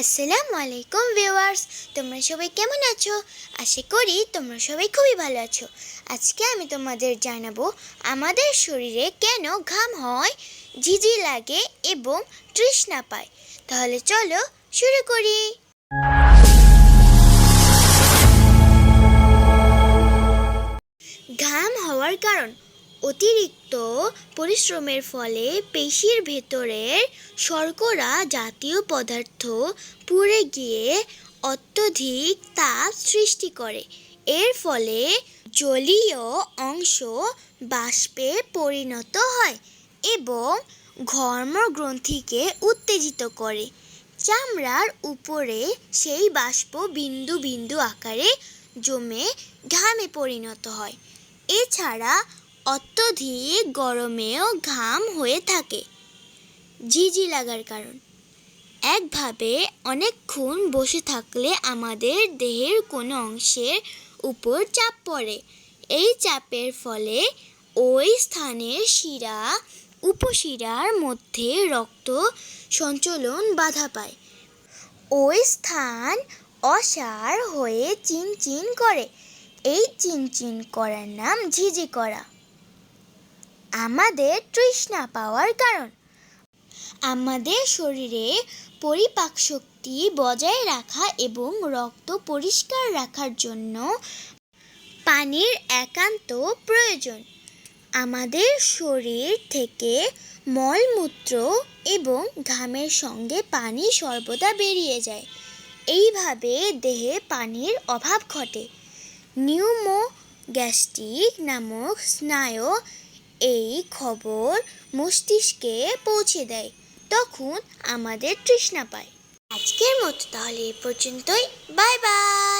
আসসালামু আলাইকুম ভিউয়ার্স, তোমরা সবাই কেমন আছো? আশা করি তোমরা সবাই খুবই ভালো আছো। আজকে আমি তোমাদের জানাব, আমাদের শরীরে কেন ঘাম হয়, ঝিঝি লাগে এবং তৃষ্ণা পায়। তাহলে চলো শুরু করি। ঘাম হওয়ার কারণ অতিরিক্ত পরিশ্রমের ফলে পেশির ভেতরের শর্করা জাতীয় পদার্থ পুড়ে গিয়ে অত্যধিক তাপ সৃষ্টি করে। এর ফলে জলীয় অংশ বাষ্পে পরিণত হয় এবং ঘর্মগ্রন্থিকে উত্তেজিত করে। চামড়ার উপরে সেই বাষ্প বিন্দু বিন্দু আকারে জমে ঘামে পরিণত হয়। এছাড়া অত্যধিক গরমেও ঘাম হয়ে থাকে। ঝিঝি লাগার কারণ। একভাবে অনেকক্ষণ বসে থাকলে আমাদের দেহের কোনো অংশের উপর চাপ পড়ে। এই চাপের ফলে ওই স্থানের শিরা, উপশিরার মধ্যে রক্ত সঞ্চলন বাধা পায়। ওই স্থান অসার হয়ে চিনচিন করে। এই চিনচিন করার নাম ঝিঝি করা। আমাদের তৃষ্ণা পাওয়ার কারণ। আমাদের শরীরে পরিপাক শক্তি বজায় রাখা এবং রক্ত পরিষ্কার রাখার জন্য পানির একান্ত প্রয়োজন। আমাদের শরীর থেকে মলমূত্র এবং ঘামের সঙ্গে পানি সর্বদা বেরিয়ে যায়। এইভাবে দেহে পানির অভাব ঘটে। নিউমো গ্যাস্ট্রিক নামক স্নায়ু এই খবর মস্তিষ্কে পৌঁছে দেয়, তখন আমাদের তৃষ্ণা পায়। আজকের মতো তাহলে এ পর্যন্তই। Bye bye.